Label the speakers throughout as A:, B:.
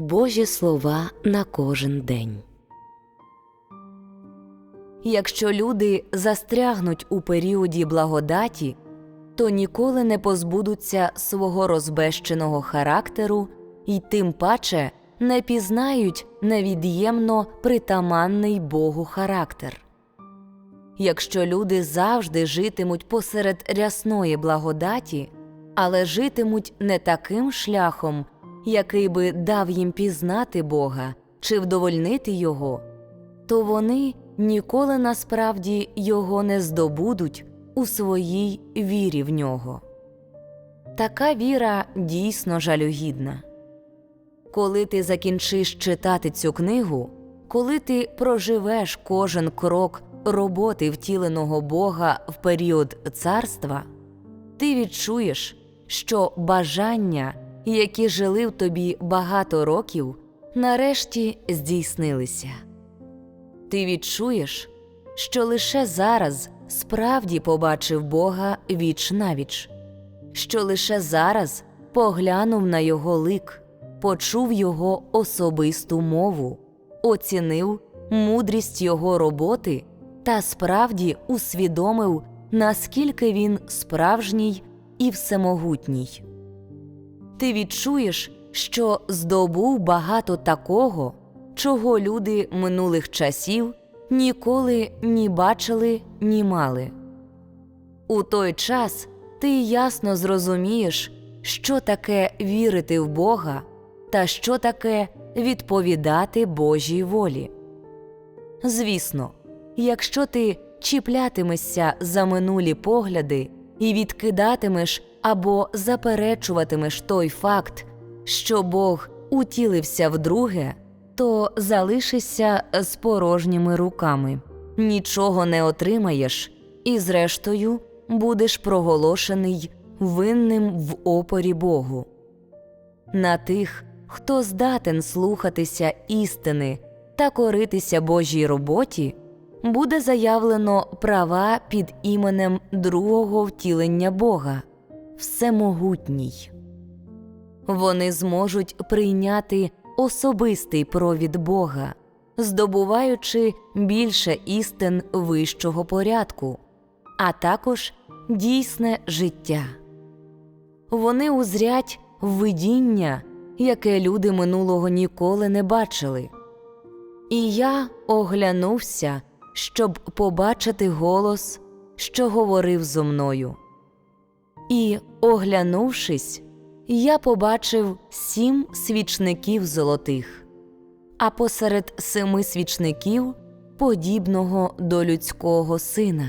A: Божі слова на кожен день. Якщо люди застрягнуть у періоді благодаті, то ніколи не позбудуться свого розбещеного характеру і тим паче не пізнають невід'ємно притаманний Богу характер. Якщо люди завжди житимуть посеред рясної благодаті, але житимуть не таким шляхом, який би дав їм пізнати Бога чи вдовольнити Його, то вони ніколи насправді його не здобудуть у своїй вірі в нього. Така віра дійсно жалюгідна. Коли ти закінчиш читати цю книгу, коли ти проживеш кожен крок роботи втіленого Бога в період царства, ти відчуєш, що бажання, які жили в тобі багато років, нарешті здійснилися. Ти відчуєш, що лише зараз справді побачив Бога віч навіч, що лише зараз поглянув на його лик, почув його особисту мову, оцінив мудрість його роботи та справді усвідомив, наскільки він справжній і всемогутній. Ти відчуєш, що здобув багато такого, чого люди минулих часів ніколи ні бачили, ні мали. У той час ти ясно зрозумієш, що таке вірити в Бога та що таке відповідати Божій волі. Звісно, якщо ти чіплятимешся за минулі погляди і відкидатимеш або заперечуватимеш той факт, що Бог утілився вдруге, то залишишся з порожніми руками, нічого не отримаєш, і, зрештою, будеш проголошений винним в опорі Богу. На тих, хто здатен слухатися істини та коритися Божій роботі, буде заявлено права під іменем другого втілення Бога Всемогутній. Вони зможуть прийняти особистий провід Бога, здобуваючи більше істин вищого порядку, а також дійсне життя. Вони узрять видіння, яке люди минулого ніколи не бачили. І я оглянувся, щоб побачити голос, що говорив зо мною. І, оглянувшись, я побачив сім свічників золотих, а посеред семи свічників подібного до людського сина,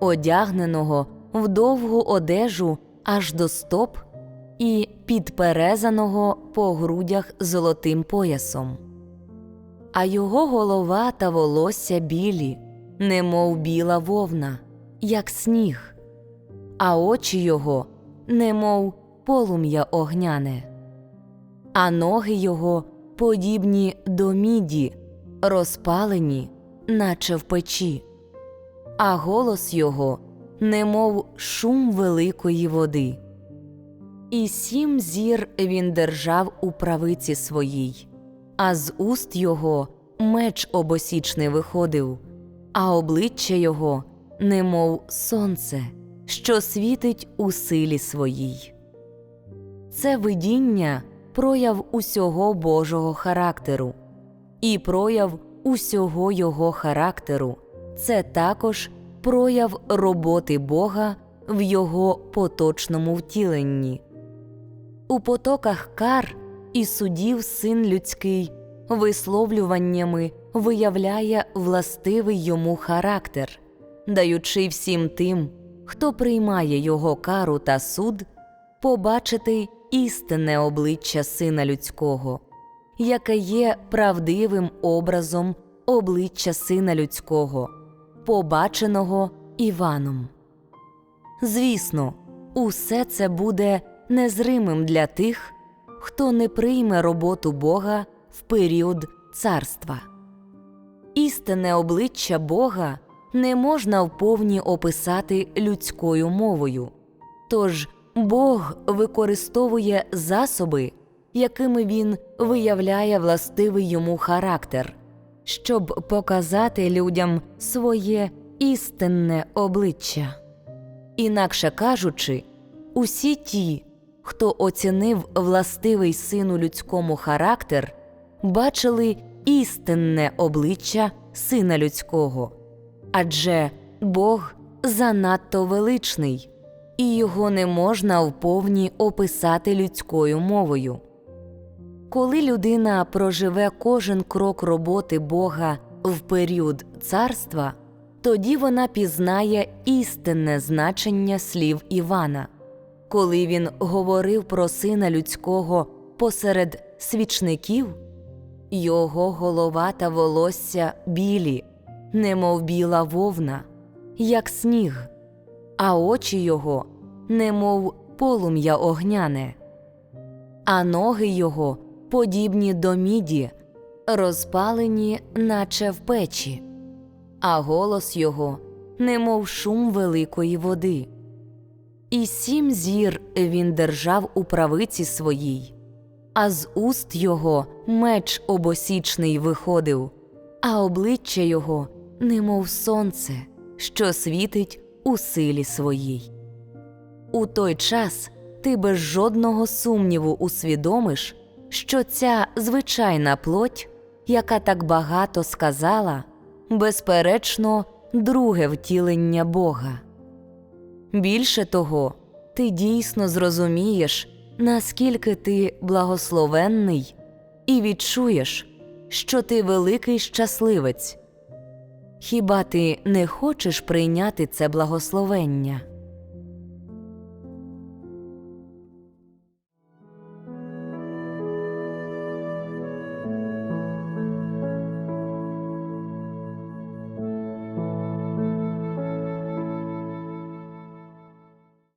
A: одягненого в довгу одежу аж до стоп і підперезаного по грудях золотим поясом. А його голова та волосся білі, немов біла вовна, як сніг, а очі його, немов полум'я огняне, а ноги його подібні до міді, розпалені, наче в печі, а голос його, немов шум великої води. І сім зір він держав у правиці своїй, а з уст його меч обосічний виходив, а обличчя його, немов сонце, що світить у силі своїй. Це видіння прояв усього Божого характеру, і прояв усього Його характеру це також прояв роботи Бога в Його поточному втіленні. У потоках кар і судів син людський висловлюваннями виявляє властивий йому характер, даючи всім тим, хто приймає його кару та суд, побачити істинне обличчя Сина Людського, яке є правдивим образом обличчя Сина Людського, побаченого Іваном. Звісно, усе це буде незримим для тих, хто не прийме роботу Бога в період царства. Істинне обличчя Бога не можна вповні описати людською мовою, тож Бог використовує засоби, якими він виявляє властивий йому характер, щоб показати людям своє істинне обличчя. Інакше кажучи, усі ті, хто оцінив властивий сину людському характер, бачили істинне обличчя сина людського, адже Бог занадто величний, і його не можна вповні описати людською мовою. Коли людина проживе кожен крок роботи Бога в період царства, тоді вона пізнає істинне значення слів Івана, коли він говорив про сина людського посеред свічників, його голова та волосся білі, немов біла вовна, як сніг, а очі його, немов полум'я огняне, а ноги його подібні до міді, розпалені, наче в печі, а голос його, немов шум великої води. І сім зір він держав у правиці своїй, а з уст його меч обосічний виходив, а обличчя його, немов сонце, що світить у силі своїй. У той час ти без жодного сумніву усвідомиш, що ця звичайна плоть, яка так багато сказала, безперечно, друге втілення Бога. Більше того, ти дійсно зрозумієш, наскільки ти благословенний, і відчуєш, що ти великий щасливець. Хіба ти не хочеш прийняти це благословення?